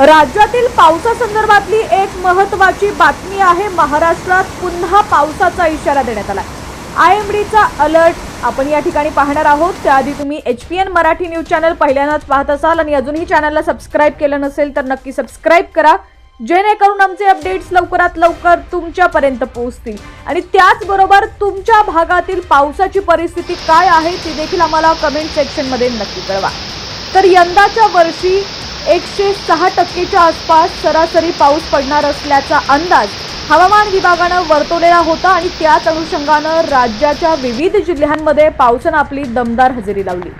राज्यातील पावसासंदर्भातली एक महत्वाची बातमी आहे महाराष्ट्रात पुन्हा पावसाचा इशारा देण्यात आला आय एम डीचा अलर्ट आपण या ठिकाणी पाहणार आहोत. त्याआधी तुम्ही H P N Marathi news channel पहिल्यांदाच पाहत असाल आणि अजूनही चॅनलला सबस्क्राईब केलं नसेल तर नक्की सबस्क्राईब करा. जेणेकरून आमचे अपडेट्स लवकरात लवकर तुमच्यापर्यंत पोहोचतील. आणि त्याचबरोबर तुमच्या भागातील पावसाची परिस्थिती काय आहे ती देखील आम्हाला कमेंट सेक्शनमध्ये नक्की कळवा. तर यंदाच्या वर्षी एकशे सहा टक्केच्या आसपास सरासरी पाऊस पडणार असल्याचा अंदाज हवामान विभागानं वर्तवलेला होता आणि त्याच अनुषंगानं राज्याच्या विविध जिल्ह्यांमध्ये पावसानं आपली दमदार हजेरी लावली.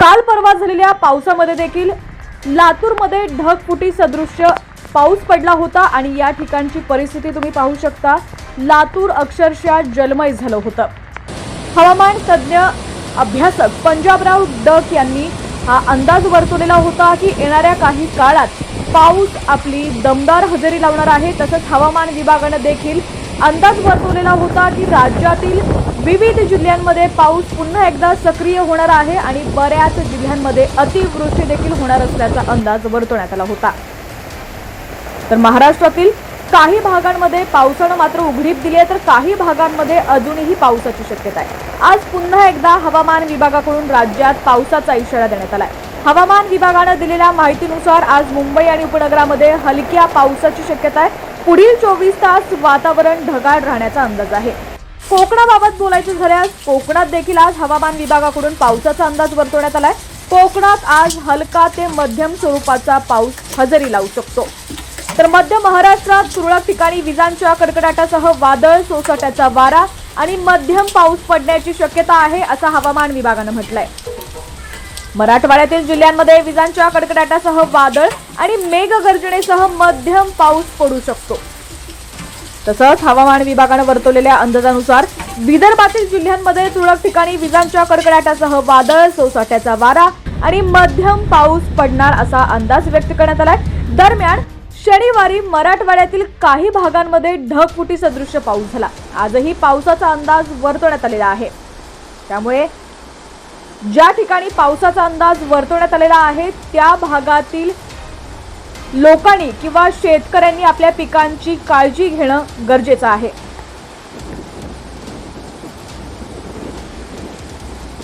काल परवा झालेल्या पावसामध्ये देखील लातूरमध्ये ढगफुटी सदृश्य पाऊस पडला होता आणि या ठिकाणची परिस्थिती तुम्ही पाहू शकता. लातूर अक्षरशः जलमय झालं होतं. हवामान तज्ज्ञ अभ्यासक पंजाबराव डक यांनी हा अंदाज वर्तवलेला होता की येणाऱ्या काही काळात पाऊस आपली दमदार हजेरी लावणार आहे. तसंच हवामान विभागानं देखील अंदाज वर्तवलेला होता की राज्यातील विविध जिल्ह्यांमध्ये पाऊस पुन्हा एकदा सक्रिय होणार आहे आणि बऱ्याच जिल्ह्यांमध्ये अतिवृष्टी देखील होणार असल्याचा अंदाज वर्तवण्यात आला होता. तर महाराष्ट्रातील काही भागांमध्ये पावसानं मात्र उघडीप दिली आहे तर काही भागांमध्ये अजूनही पावसाची शक्यता आहे. आज पुन्हा एकदा हवामान विभागाकडून राज्यात पावसाचा इशारा देण्यात आलाय. हवामान विभागानं दिलेल्या माहितीनुसार आज मुंबई आणि उपनगरामध्ये हलक्या पावसाची शक्यता आहे. पुढील चोवीस तास वातावरण ढगाळ राहण्याचा अंदाज आहे. कोकणाबाबत बोलायचं झाल्यास कोकणात देखील आज हवामान विभागाकडून पावसाचा अंदाज वर्तवण्यात आलाय. कोकणात आज हलका ते मध्यम स्वरूपाचा पाऊस हजेरी लावू शकतो. तर मध्य महाराष्ट्रात तुरळक ठिकाणी विजांच्या कडकडाटासह वादळ सोसाट्याचा वारा आणि मध्यम पाऊस पडण्याची शक्यता आहे असं हवामान विभागानं म्हटलंय. मराठवाड्यातील जिल्ह्यांमध्ये विजांच्या कडकडाटासह वादळ आणि मेघगर्जनेसह मध्यम पाऊस पडू शकतो. तसंच हवामान विभागानं वर्तवलेल्या अंदाजानुसार विदर्भातील जिल्ह्यांमध्ये तुरळक ठिकाणी विजांच्या कडकडाटासह वादळ सोसाट्याचा वारा आणि मध्यम पाऊस पडणार असा अंदाज व्यक्त करण्यात आलाय. दरम्यान शनिवारी मराठवाड्यातील काही भागांमध्ये ढगफुटी सदृश्य पाऊस झाला. आजही पावसाचा अंदाज वर्तवण्यात आलेला आहे. त्यामुळे ज्या ठिकाणी पावसाचा अंदाज वर्तवण्यात आलेला आहे त्या भागातील लोकांनी किंवा शेतकऱ्यांनी आपल्या पिकांची काळजी घेणं गरजेचं आहे.